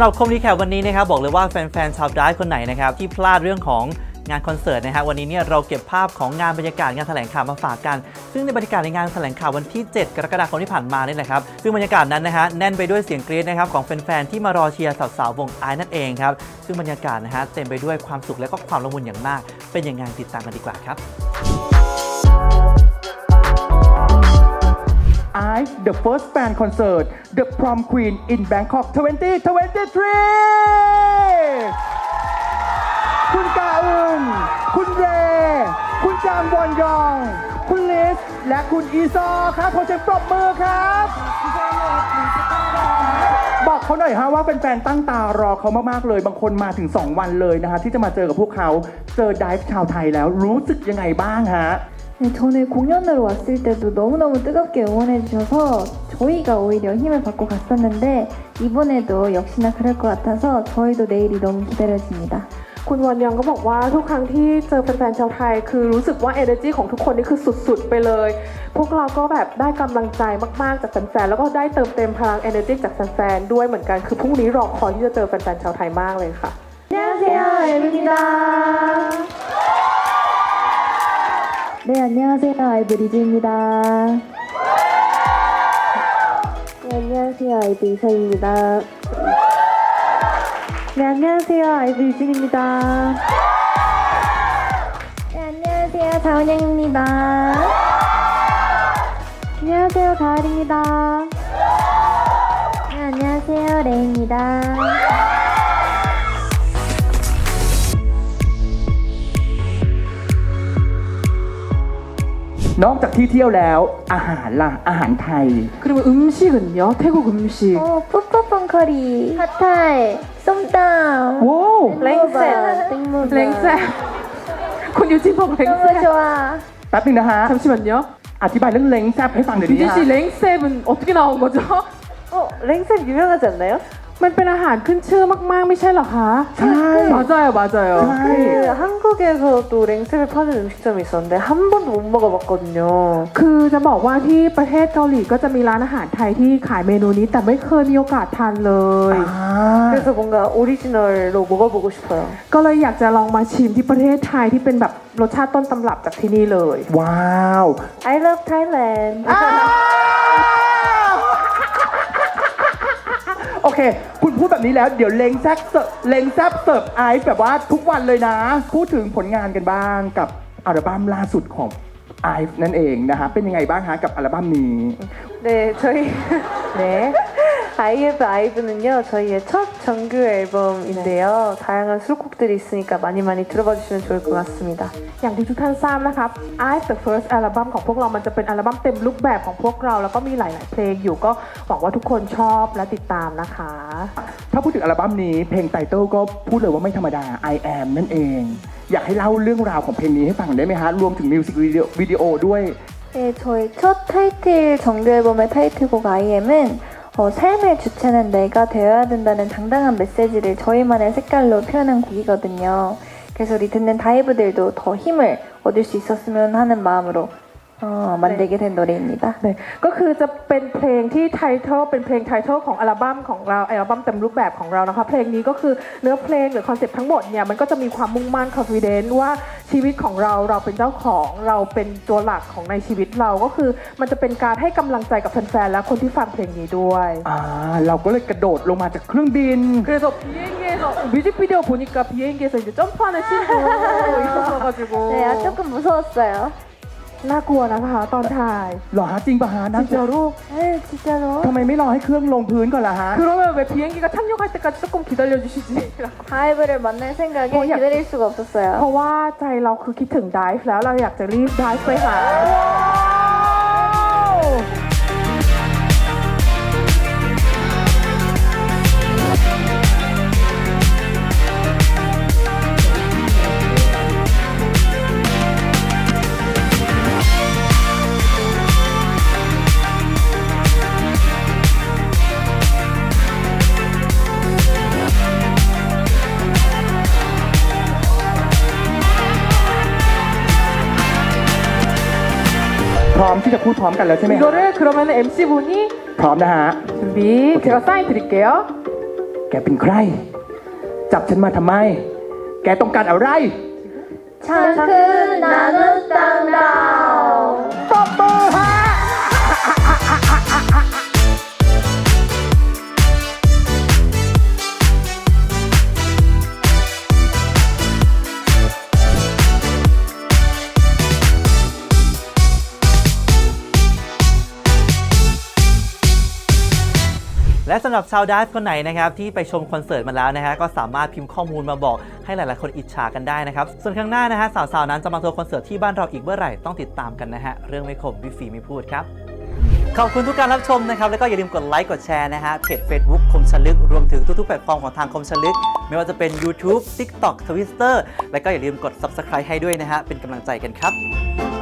หรับคมดีแคปวันนี้นะครับบอกเลยว่าแฟนๆชาวดายคนไหนนะครับที่พลาดเรื่องของงานคอนเสิร์ตนะฮะวันนี้เนี่ยเราเก็บภาพของงานบรรยากาศงานแถลงข่าวมาฝากกัน ซึ่งในบรรยากาศในงานแถลงข่าววันที่ 7 กรกฎาคมที่ผ่านมานี่แหละครับซึ่งบรรยากาศนั้นนะฮะแน่นไปด้วยเสียงกรี๊ดนะครับของแฟนๆที่มารอเชียร์สาวๆวงไอนั่นเองครับซึ่งบรรยากาศนะฮะเต็มไปด้วยความสุขและก็ความละมุนอย่างมาก เป็นยังไงติดตามกันดีกว่าครับ The first fan concert the prom queen in Bangkok 2023 คุณกาอึนคุณเร คุณจางวอนยอง คุณลิส และคุณอีซอครับขอเสียงปรบมือครับ บอกเขาหน่อยฮะว่าแฟนๆตั้งตารอเขามากๆเลย บางคนมาถึง 2 วันเลยนะฮะที่จะมาเจอกับพวกเขา เจอไดฟ์ชาวไทยแล้วรู้สึกยังไงบ้างฮะ 네, 전에 공연으로 왔을 때도 너무너무 뜨겁게 응원해주셔서 저희가 오히려 힘을 받고 갔었는데 이번에도 역시나 그럴 것 같아서 저희도 내일이 너무 기다려집니다. คุณวอนยองก็บอกว่าทุกครั้งที่เจอแฟนๆชาวไทย คือรู้สึกว่า energy ของทุกคนนี่คือสุดๆ ไปเลย พวกเราก็แบบได้กำลังใจมากๆ จากแฟนๆ แล้วก็ได้เติมเต็มพลัง energy จากแฟนๆ ด้วยเหมือนกัน คือพรุ่งนี้รอคอยที่จะเจอแฟนๆ ชาวไทยมากเลยค่ะ 안녕하세요, 에브입니다. 네, 안녕하세요, 아이브 리즈입니다. 네, 안녕하세요, 아이브 이사입니다. 네, 안녕하세요, 아이브 유진입니다. 네, 안녕하세요, 자은영입니다. 안녕하세요, 가을입니다. 네, 안녕하세요, 레이입니다. นอกจากที่เที่ยวแล้วอาหารล่ะ อาหารไทย 그리고 음식은요? 태국 음식. 어, 푸푸펑 커리, 핫타이, 쏨땀, ว้าว 랭센. 땡모바. 랭센. คุณยูจิบอก 너무 랭센. 좋아. แป๊บนึงนะฮะ 잠시만요. อธิบายเรื่องเล้งแซบให้ฟังหน่อยดิ 유진 ฮะ 씨 랭셉은 어떻게 나온 거죠? 어, 랭센 유명하지 않나요? มันเป็นอาหารขึ้นชื่อมากๆ ไม่ใช่เหรอคะ ใช่ 맞아요, 맞아요. ใช่ 그 한국에서도 랭셉을 파는 음식점이 있었는데 한 번도 못 먹어봤거든요. คือจะบอกว่าที่ประเทศเกาหลีก็จะมีร้านอาหารไทยที่ขายเมนูนี้ แต่ไม่เคยมีโอกาสทานเลย อ่า 그래서 뭔가 오리지널로 먹어보고 싶어요. ก็เลยอยากจะลองมาชิมที่ประเทศไทยที่เป็นแบบรสชาติต้นตำรับจากที่นี่เลย ว้าว I love Thailand. โอ เค คุณพูดแบบนี้แล้ว เดี๋ยวเล้งแซบเสิร์ฟเล้งแซบเสิร์ฟไอซ์แบบว่าทุกวันเลยนะ พูดถึงผลงานกันบ้างกับอัลบั้มล่าสุดของไอซ์นั่นเองนะฮะ เป็นยังไงบ้างฮะกับอัลบั้มนี้ 네, 저희 네. 아이브 아이브는요 저희의 첫 정규 앨범인데요 다양한 수록곡들이 있으니까 많이 많이 들어봐 주시면 좋을 것 같습니다. อย่างที่ทุกท่านทราบนะครับ I the First Album ของพวกเรามันจะเป็นอัลบั้มเต็มรูปแบบของพวกเรา แล้วก็มีหลาย ๆ เพลงอยู่ก็หวังว่าทุกคนชอบและติดตามนะคะ ถ้าพูดถึงอัลบั้มนี้เพลงไตเติลก็พูดเลยว่าไม่ธรรมดา I am นั่นเอง อยากให้เล่าเรื่องราวของเพลงนี้ให้ฟังได้ไหมฮะ รวมถึงมิวสิกวิดีโอวิดีโอด้วย 네, 저희 첫 타이틀 정규 앨범의 타이틀곡 IM은 어, 삶의 주체는 내가 되어야 된다는 당당한 메시지를 저희만의 색깔로 표현한 곡이거든요. 그래서 우리 듣는 다이브들도 더 힘을 얻을 수 있었으면 하는 마음으로 어, 만들게 된 노래입니다. เนี่ยก็คือจะเป็นเพลงที่ไททอลเป็นเพลงไททอลของอัลบั้มของเราอัลบั้มเต็มรูปแบบของเรานะคะ เพลงนี้ก็คือเนื้อเพลงหรือคอนเซ็ปต์ทั้งหมดเนี่ยมันก็จะมีความมุ่งมั่นคอนฟิเดนซ์ว่า ชีวิตของเราเราเป็นเจ้าของเราเป็นตัวหลักของในชีวิตเราก็คือ มันจะเป็นการให้กำลังใจกับแฟนๆและคนที่ฟังเพลงนี้ด้วย อ่า เราก็เลยกระโดดลงมาจากเครื่องบิน 그래서 비행기에서 뮤직비디오 보니까 비행기에서 이제 점프하는 씬도 있었어가지고 네, 아, 조금 무서웠어요. น่ากลัวนะคะตอนถ่าย หรอฮะจริงปะฮะนะ 진짜로 네, 진짜로. ทำไมไม่รอให้เครื่องลงพื้นก่อนล่ะฮะ 그러면 왜 비행기가 착륙할 때까지 조금 기다려주시지? 다이브를 만날 생각에 어, 야. 기다릴 수가 없었어요. เพราะว่าใจเราคือคิดถึงไดฟ์แล้วเราอยากจะรีบไดฟ์ไปหา ร้อมที่จะพูดพร้อมกันแล้วใช่ไหมฮะ 이거를 그러면 MC 분이 พร้อมนะฮะ 준비 제가 사인 드릴게요 แกเป็นใคร จับฉันมาทำไม แกต้องการอะไร 창큰 나는 땅다 ต และสำหรับชาวดัสคนไหนนะครับที่ไปชมคอนเสิร์ตมาแล้วนะฮะก็สามารถพิมพ์ข้อมูลมาบอกให้หลาย ๆ คนอิจฉากันได้นะครับ ส่วนข้างหน้านะฮะสาว ๆ นั้นจะมาทัวร์คอนเสิร์ตที่บ้านเราอีกเมื่อไหร่ต้องติดตามกันนะฮะเรื่องไม่คมวิฟีไม่พูดครับขอบคุณทุกการรับชมนะครับ แล้วก็อย่าลืมกดไลค์กดแชร์นะฮะเพจ Facebook คมชลึก รวมถึงทุก ๆ แพลตฟอร์มของทางคมชลึก ไม่ว่าจะเป็น YouTube TikTok Twitter และก็อย่าลืมกด Subscribe ให้ด้วยนะฮะเป็นกำลังใจกันครับ